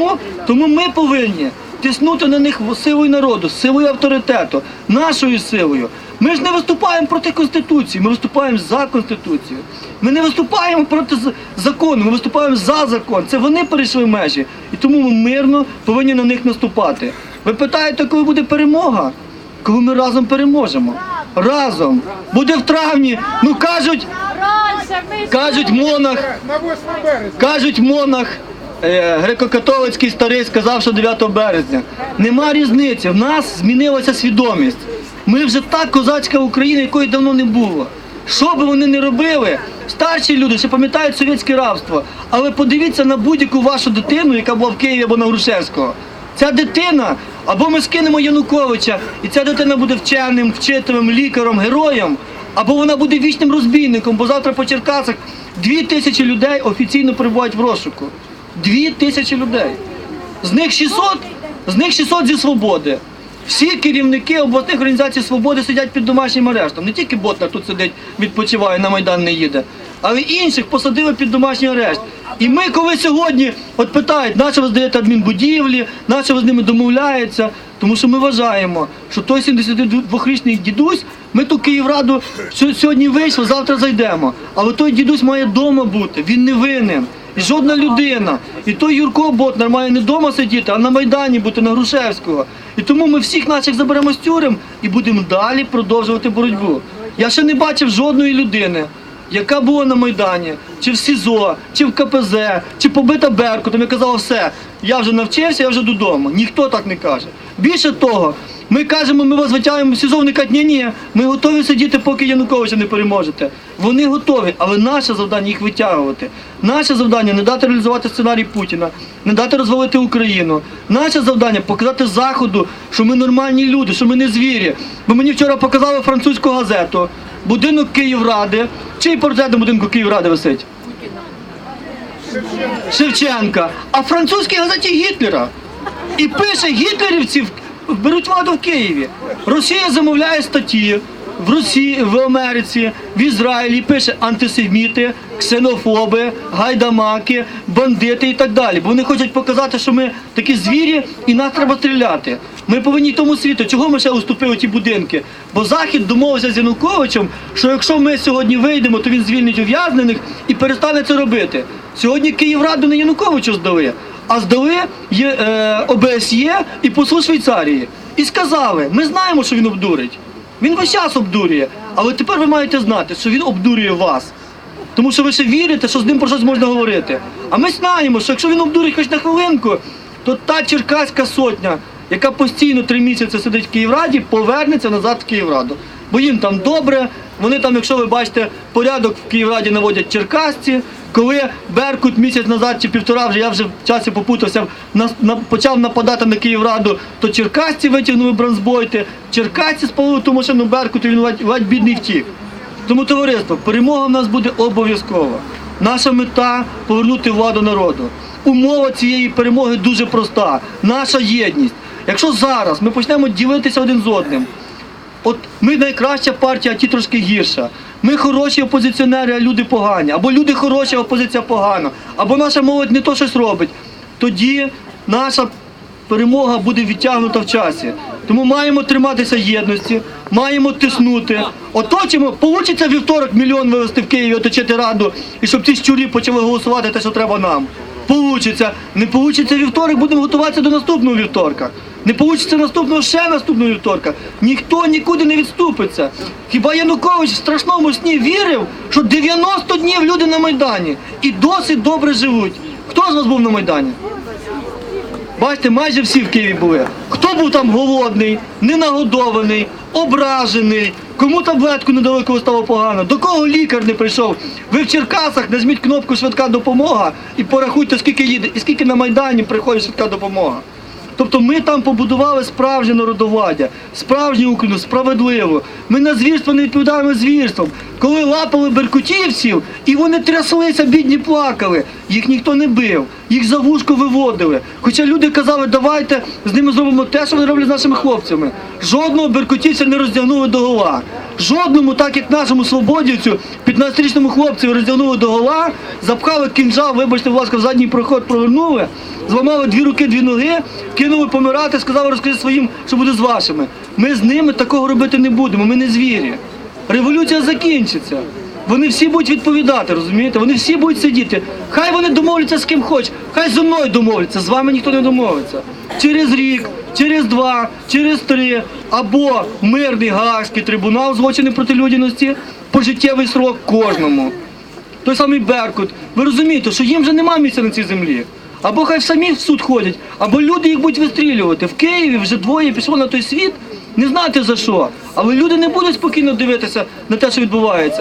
Тому, тому ми повинні тиснути на них силою народу, силою авторитету, нашою силою. Ми ж не виступаємо проти Конституції, ми виступаємо за Конституцію. Ми не виступаємо проти закону, ми виступаємо за закон. Це вони перейшли межі. І тому ми мирно повинні на них наступати. Ви питаєте, коли буде перемога? Коли ми разом переможемо. Разом. Буде в травні. Ну кажуть, кажуть, монах. На 8 березня. Кажуть, монах греко-католицький старий сказав, що 9 березня. Нема різниці. В нас змінилася свідомість. Ми вже та козацька Україна, якої давно не було. Що би вони не робили, старші люди ще пам'ятають совєтське рабство. Але подивіться на будь-яку вашу дитину, яка була в Києві або на Грушевського. Ця дитина, або ми скинемо Януковича, і ця дитина буде вченим, вчителем, лікарем, героєм, або вона буде вічним розбійником, бо завтра по Черкасах дві тисячі людей офіційно перебувають в розшуку. Дві тисячі людей. З них 600, з них 600 зі свободи. Всі керівники обласних організацій свободи сидять під домашнім арештом. Не тільки Ботнар тут сидить, відпочиває, на Майдан не їде, але інших посадили під домашній арешт. І ми, коли сьогодні от питають, на що ви здаєте адмінбудівлі, на що ви з ними домовляєтеся, тому що ми вважаємо, що той 72-річний дідусь, ми ту Київраду сьогодні вийшли, завтра зайдемо. Але той дідусь має вдома бути, він не винен. І жодна людина. І той Юрко Ботнар має не вдома сидіти, а на Майдані бути на Грушевського. І тому ми всіх наших заберемо з тюрем і будемо далі продовжувати боротьбу. Я ще не бачив жодної людини, яка була на Майдані, чи в СІЗО, чи в КПЗ, чи побита Беркутом, я казала, все, я вже навчився, я вже додому. Ніхто так не каже. Більше того, ми кажемо, ми вас витягуємо в СІЗО, вони кажуть, ні, ні, ми готові сидіти, поки Януковича не переможете. Вони готові, але наше завдання їх витягувати. Наше завдання не дати реалізувати сценарій Путіна, не дати розвалити Україну. Наше завдання показати Заходу, що ми нормальні люди, що ми не звірі. Бо мені вчора показали французьку газету, будинок Київради. Чий портрет на будинку Київради висить? Шевченка. А в французькій газеті Гітлера. І пише гітлерівці в- беруть владу в Києві. Росія замовляє статті в Росії, в Америці, в Ізраїлі пише антисеміти, ксенофоби, гайдамаки, бандити і так далі. Бо вони хочуть показати, що ми такі звірі і нас треба стріляти. Ми повинні тому світу. Чого ми ще уступили ті будинки? Бо Захід домовився з Януковичем, що якщо ми сьогодні вийдемо, то він звільнить ув'язнених і перестане це робити. Сьогодні Київраду не Януковичу здали, а здали є, е, ОБСЄ і послу Швейцарії. І сказали, ми знаємо, що він обдурить. Він весь час обдурює. Але тепер ви маєте знати, що він обдурює вас. Тому що ви ще вірите, що з ним про щось можна говорити. А ми знаємо, що якщо він обдурить хоч на хвилинку, то та черкаська сотня, яка постійно три місяці сидить в Київраді, повернеться назад в Київраду. Бо їм там добре. Вони там, якщо ви бачите, порядок в Київраді наводять черкасці. Коли Беркут місяць назад чи півтора вже я вже в часі попутався, на, на- почав нападати на Київраду, то черкасці витягнули бронзбойти, черкасці спалили ту машину Беркуту, він ледь, ледь бідний втік. Тому товариство, перемога в нас буде обов'язкова. Наша мета повернути владу народу. Умова цієї перемоги дуже проста. Наша єдність. Якщо зараз ми почнемо ділитися один з одним, от ми найкраща партія, а ті трошки гірша. Ми хороші опозиціонери, а люди погані. Або люди хороші, а опозиція погана. Або наша молодь не то щось робить. Тоді наша перемога буде відтягнута в часі. Тому маємо триматися єдності, маємо тиснути. Оточимо, получиться вівторок мільйон вивезти в Києві, оточити раду, і щоб ці щурі почали голосувати те, що треба нам. Получиться. Не получиться вівторок, будемо готуватися до наступного вівторка. Не получиться наступного ще наступного вівторка. Ніхто нікуди не відступиться. Хіба Янукович в страшному сні вірив, що 90 днів люди на Майдані і досить добре живуть. Хто з вас був на Майдані? Бачите, майже всі в Києві були. Хто був там голодний, ненагодований, ображений, кому таблетку недалеко стало погано, до кого лікар не прийшов. Ви в Черкасах нажміть кнопку швидка допомога і порахуйте, скільки їде, і скільки на Майдані приходить швидка допомога. Тобто ми там побудували справжнє народовладдя, справжню Україну, справедливу. Ми на звірство не відповідаємо звірством. Коли лапали беркутівців, і вони тряслися, бідні плакали, їх ніхто не бив, їх за вушко виводили. Хоча люди казали, давайте з ними зробимо те, що вони роблять з нашими хлопцями. Жодного беркутівця не роздягнули до гола. Жодному, так як нашому свободівцю, 15-річному хлопцю роздягнули до гола, запхали кінжал, вибачте, будь ласка, в задній проход провернули, зламали дві руки, дві ноги, кинули помирати, сказали, розкажи своїм, що буде з вашими. Ми з ними такого робити не будемо, ми не звірі. Революція закінчиться. Вони всі будуть відповідати, розумієте? Вони всі будуть сидіти. Хай вони домовляться з ким хочуть, хай зі мною домовляться, з вами ніхто не домовиться. Через рік, через два, через три, або мирний Гаагський трибунал злочини проти людяності, пожиттєвий срок кожному. Той самий Беркут. Ви розумієте, що їм вже нема місця на цій землі. Або хай самі в суд ходять, або люди їх будуть вистрілювати. В Києві вже двоє пішло на той світ, не знати за що. Але люди не будуть спокійно дивитися на те, що відбувається.